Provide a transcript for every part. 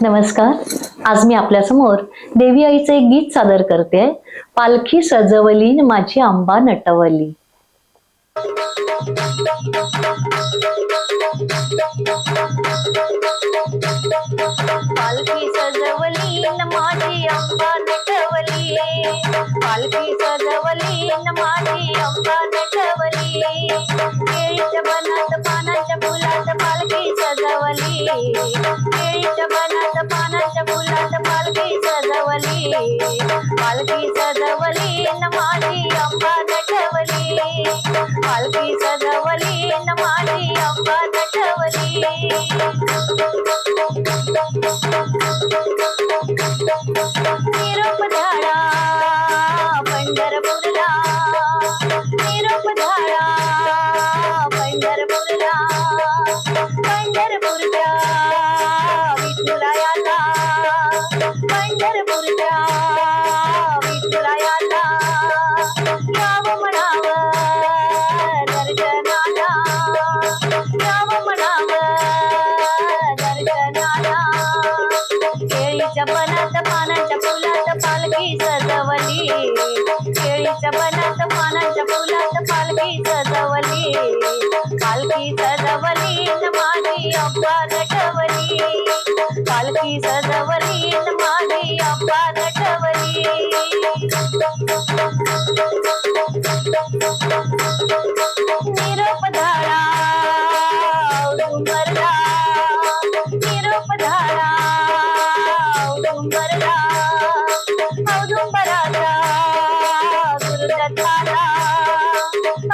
नमस्कार. आज मी आपल्यासमोर देवी आईचे एक गीत सादर करते. पालखी सजवली माझी आंबा नटवली. पालखी सजवली माझी आंबा नटवली. पालखी सजवली माझी आंबा नटवली. ಮಲ್ಗಿ ಸದವಲಿ ನಮಾಜಿ ಅಪ್ಪ ನಟವಲಿ ಮಲ್ಗಿ ಸದವಲಿ ನಮಾಜಿ ಅಪ್ಪ ನಟವಲಿ ನಿರೂಪ ಧಾಡ ಪಂಡರಪುರದ ನಿರೂಪ ಧಾಡ ಪಂಡರಪುರದ I ayala. केळीच्या बनात पानाच्या फुलात पालखी सजवली पालखी सजवली माझी अप्पा नटवली पालखी सजवली माझी अप्पा नटवली निरोप धारा निरोप धारा औदुंबरला औदुंबराचा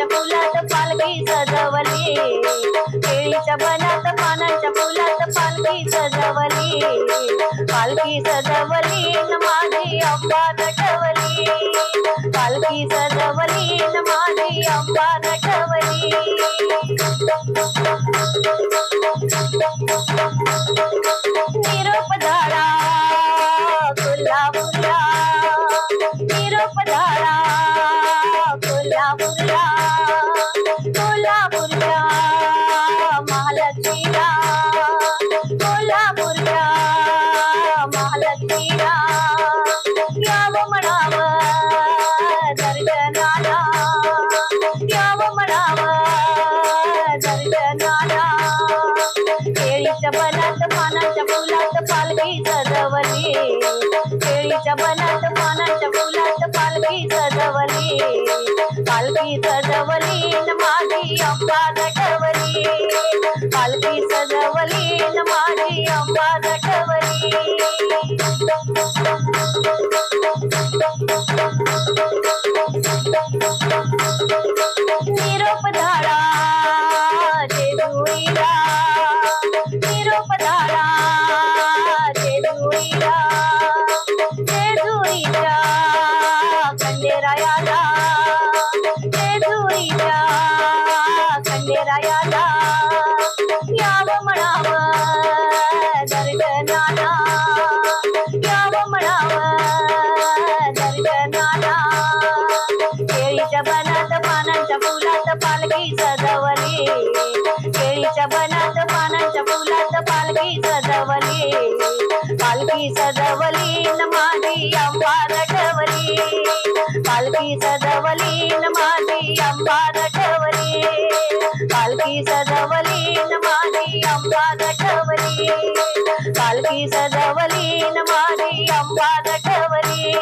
पानांच्या फुलात पालखी सजवली केळीच्या बनात पानांच्या फुलात पालखी सजवली पालखी सजवली न माझी अंबा नटवली पालखी सजवली न माझी अंबा नटवली कोल्हापूरच्या महालक्ष्मीला कोल्हापूरच्या महालक्ष्मीला यावं म्हणावं दर्शनाला यावं म्हणावं दर्शनाला केळीच्या बनात पानाच्या फुलात पालखी सजवली केळीच्या बनात पानाच्या फुलात पालखी सजवली. पालखी सजवली माझी अंबा नटवली पालखी सजवली माझी अंबा नटवली निरोप धाडा निरोप धाडा जेजुरीला. जेजुरीच्या खंडेरायाला जेजुरीच्या खंडेरायाला यावं म्हणावं दर्शनाला यावं म्हणावं दर्शनाला केळीच्या बनात पानांच्या फुलात पालखी सजवली. केळीच्या बनात पानांच्या फुलात पालखी सजवली. पालखी सजवली न माझी अंबा नटवली पालखी सजवली न माझी अंबा नटवली पालखी सजवली न माझी अंबा नटवली पालखी सजवली न माझी अंबा नटवली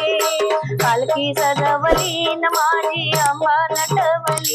पालखी सजवली न माझी अंबा नटवली